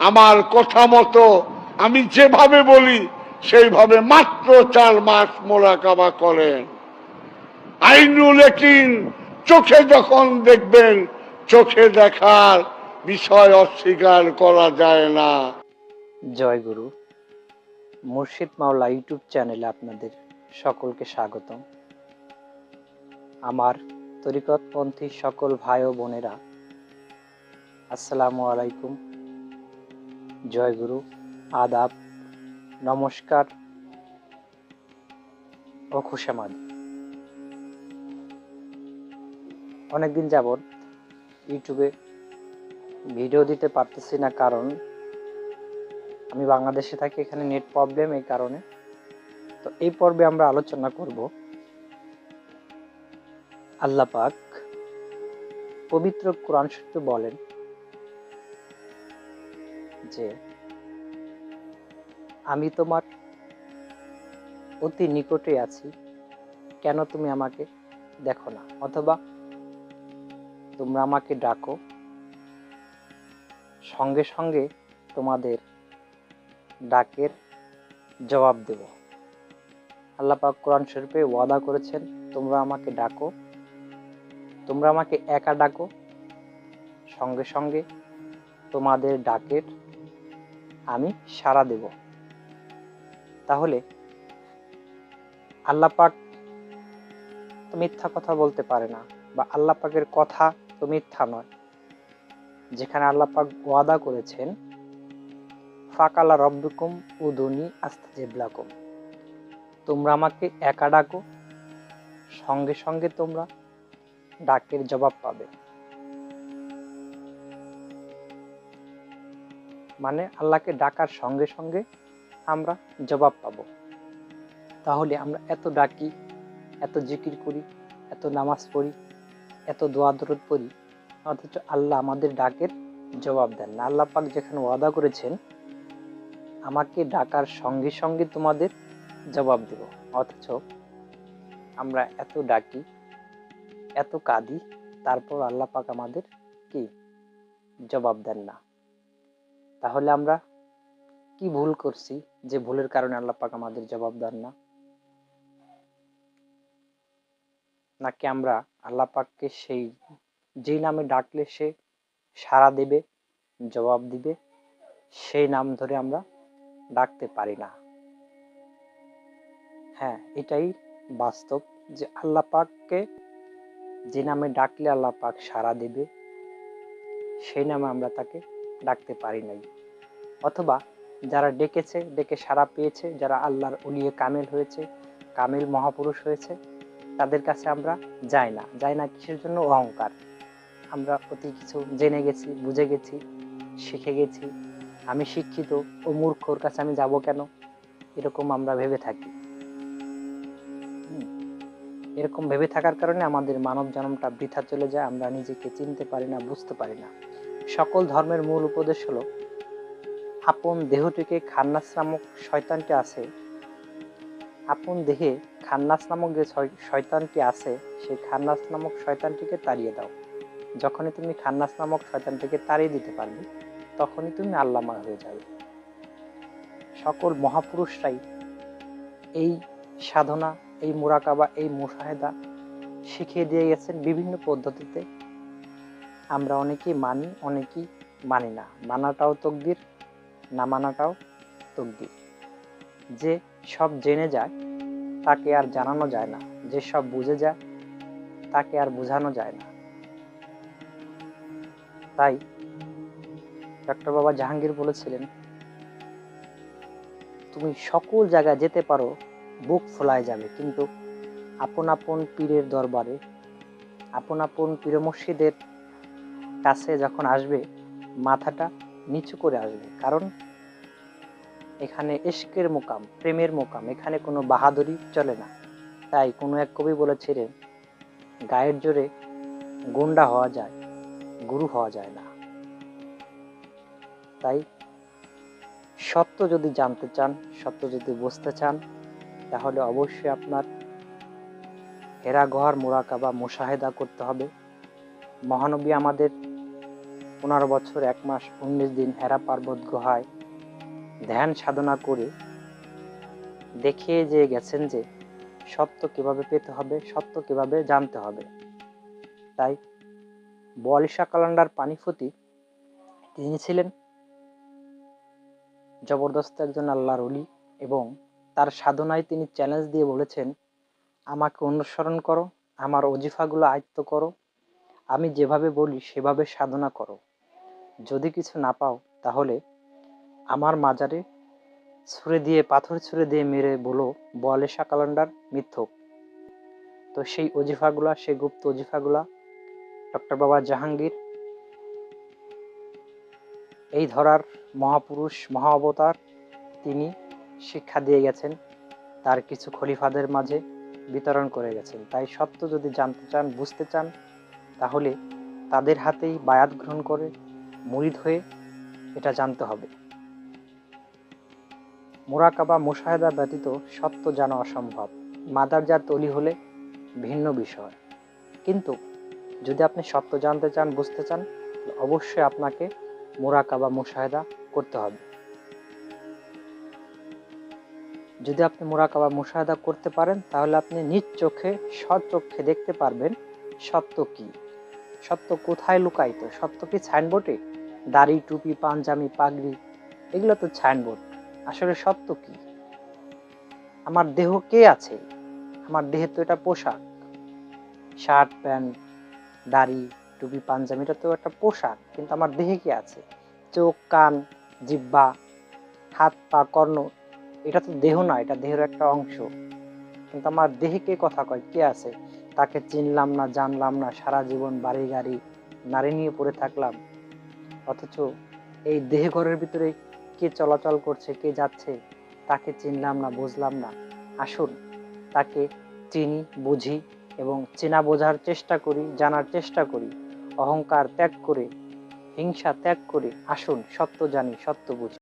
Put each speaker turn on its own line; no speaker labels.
আমার কথা মতো আমি যেভাবে বলি, সেইভাবে মাত্র চার মাস মোরাকাবা করেন। আইনুল একিন চোখে যখন দেখবেন, চোখে দেখার বিষয় অস্বীকার করা যায় না।
জয় গুরু। মুর্শিদ মাওলা ইউটিউব চ্যানেলে আপনাদের সকলকে স্বাগতম। আমার তরিকতপন্থী সকল ভাই ও বোনেরা, আসসালামু আলাইকুম। জয় গুরু, আদাব, নমস্কার ও খুশামাদ। অনেকদিন যাবৎ ইউটিউবে ভিডিও দিতে পারতেছি না কারণ আমি বাংলাদেশে থাকি, এখানে নেট প্রবলেম এই কারণে। তো এই পর্বে আমরা আলোচনা করব আল্লাহ পাক পবিত্র কোরআন শরীফে বলেন যে আমি তোমার অতি নিকটে আছি। কেন তুমি আমাকে দেখো না? অথবা তোমরা আমাকে ডাকো। সঙ্গে সঙ্গে তোমাদের ডাকের জবাব দেব। আল্লাহ পাক কোরআন শরীফে ওয়াদা করেছেন, তোমরা আমাকে ডাকো। তোমরা আমাকে একা ডাকো। সঙ্গে সঙ্গে তোমাদের ডাকের আমি সাড়া দেব। তাহলে আল্লাহ পাক তো মিথ্যা কথা বলতে পারে না বা আল্লাহ পাকের কথা তো মিথ্যা নয়। যেখানে আল্লাহ পাক ওয়াদা করেছেন, ফাকালা রব্বুকুম উদুনি আস্তাজেবলাকুম। তোমরা আমাকে একা ডাকো, সঙ্গে সঙ্গে তোমরা ডাকের জবাব পাবে। মানে আল্লাহকে ডাকার সঙ্গে সঙ্গে আমরা জবাব পাবো। তাহলে আমরা এত ডাকি, এত জিকির করি, এত নামাজ পড়ি, এত দোয়া দরদ পড়ি, অথচ আল্লাহ আমাদের ডাকের জবাব দেন না। আল্লাহ পাক যেখানে ওয়াদা করেছেন, আমাকে ডাকার সঙ্গে সঙ্গে তোমাদের জবাব দেব। অথচ আমরা এত ডাকি, এত কাঁদি, তারপর আল্লাহ পাক আমাদের কি? জবাব দেন না। তাহলে আমরা কি ভুল করছি যে ভুলের কারণে আল্লাহ পাক আমাদের জবাব দেন না? নাকি আমরা আল্লাহ পাককে সেই, যেই নামে ডাকলে সে সাড়া দেবে, জবাব দিবে, সেই নাম ধরে আমরা ডাকতে পারি না? হ্যাঁ এটাই বাস্তব যে আল্লাহ পাককে যে নামে ডাকলে আল্লাহ পাক সাড়া দেবে, সেই নামে আমরা তাকে ডাকতে পারি নাই। অথবা যারা ডেকেছে, ডেকে সাড়া পেয়েছে, যারা আল্লাহর উলিয়ে কামেল হয়েছে, কামেল মহাপুরুষ হয়েছে, তাদের কাছে আমরা যাই না। যাই না কিসের জন্য? অহংকার। আমরা অতি কিছু জেনে গেছি, বুঝে গেছি, শিখে গেছি। আমি শিক্ষিত ও মূর্খর কাছে আমি যাব কেন? এরকম আমরা ভেবে থাকি। এরকম ভেবে থাকার কারণে আমাদের মানব জন্মটা বৃথা চলে যায়, আমরা নিজেকে চিনতে পারি না, বুঝতে পারি না। সকল ধর্মের মূল উপদেশ হলো, আপন দেহটিকে খান্নাস নামক শয়তানটি আছে। আপন দেহে খান্নাস নামক যে শয়- শয়তানটি আছে, সেই খান্নাস নামক শয়তানটিকে তাড়িয়ে দাও। যখনই তুমি খান্নাস নামক শয়তানটিকে তাড়িয়ে দিতে পারবে, তখনই তুমি আল্লামা হয়ে যাবে। সকল মহাপুরুষরাই এই সাধনা, এই মুরাকাবা, এই মুশাহেদা শিখিয়ে দিয়ে গেছেন বিভিন্ন পদ্ধতিতে। আমরা অনেকেই মানি অনেকেই মানি না। মানাটাও তকদির, না মানাটাও তকদির। যে সব জেনে যায়, তাকে আর জানানো যায় না। যে সব বুঝে যায়, তাকে আর বোঝানো যায় না। তাই ডক্টর বাবা জাহাঙ্গীর বলেছিলেন, তুমি সকল জায়গায় যেতে পারো, বুক ফোলায় যাবে। কিন্তু আপন আপন পীরের দরবারে, আপন আপন পীর মসজিদের কাছে যখন আসবে, মাথাটা নিচু করে আসবে। কারণ এখানে ইশকের মোকাম, প্রেমের মোকাম, এখানে কোনো বাহাদুরি চলে না। তাই কোনো এক কবি বলেছিলেন, গায়ের জোরে গুন্ডা হওয়া যায়, গুরু হওয়া যায় না। তাই সত্য যদি জানতে চান, সত্য যদি বুঝতে চান, তাহলে অবশ্যই আপনার হেরা গহার মোরাকাবা মুশাহেদা করতে হবে। মহানবী আমাদের পনেরো বছর, এক মাস, উনিশ দিন হেরা পার্বত গুহায় ধ্যান সাধনা করে দেখিয়ে যে গেছেন যে সত্য কীভাবে পেতে হবে, সত্য কীভাবে জানতে হবে। তাই বলিশা কালান্ডার পানিফতি তিনি ছিলেন জবরদস্ত একজন আল্লাহর অলি এবং তার সাধনায় তিনি চ্যালেঞ্জ দিয়ে বলেছেন, আমাকে অনুসরণ করো, আমার অজিফাগুলো আয়ত্ত করো, আমি যেভাবে বলি সেভাবে সাধনা করো। যদি কিছু না পাও, তাহলে আমার মাজারে ছুঁড়ে দিয়ে, পাথর ছুঁড়ে দিয়ে মেরে বলো বলেশা কালান্ডার মিথ্যক তো সেই অজিফাগুলা সেই গুপ্ত অজিফাগুলা ডক্টর বাবা জাহাঙ্গীর, এই ধরার মহাপুরুষ মহা অবতার তিনি শিক্ষা দিয়ে গেছেন, তার কিছু খলিফাদের মাঝে বিতরণ করে গেছেন। তাই সত্য যদি জানতে চান, বুঝতে চান, তাহলে তাদের হাতেই বায়াত গ্রহণ করে মুরিদ হয়ে এটা জানতে হবে। মোরাকাবা মুশাহেদা ব্যতীত সত্য জানা অসম্ভব। মাদারজাত তলি হলে ভিন্ন বিষয়। কিন্তু যদি আপনি সত্য জানতে চান, বুঝতে চান, অবশ্যই আপনাকে মোরাকাবা মুশাহেদা করতে হবে। যদি আপনি মোরাকাবা মুশাহেদা করতে পারেন, তাহলে আপনি নিজ চোখে চোখে দেখতে পারবেন সত্য কি। সত্য কোথায় লুকায়িত সত্য কি সাইনবোর্ডে দাড়ি, টুপি, পাঞ্জামি, পাগড়ি, এগুলো তো সাইনবোর্ড আসলে সত্য কি? আমার দেহ কে আছে? আমার দেহে তো এটা পোশাক। শার্ট, প্যান্ট, দাড়ি, টুপি পাঞ্জাবি এটা তো একটা পোশাক, কিন্তু আমার দেহে কি আছে? চোখ, কান, জিব্বা, হাত, পা, কর্ণ, এটা তো দেহ না, এটা দেহের একটা অংশ। কিন্তু আমার দেহে কে কথা কয়? কে আছে? তাকে চিনলাম না, জানলাম না, সারা জীবন বাড়ি গাড়ি, নারী নিয়ে পড়ে থাকলাম। অথচ এই দেহ ঘরের ভিতরে কে চলাচল করছে, কে যাচ্ছে, তাকে চিনলাম না, বুঝলাম না। আসুন, তাকে চিনি, বুঝি এবং চেনা বোঝার চেষ্টা করি, জানার চেষ্টা করি। অহংকার ত্যাগ করে, হিংসা ত্যাগ করে, আসুন, সত্য জানি, সত্য বুঝি।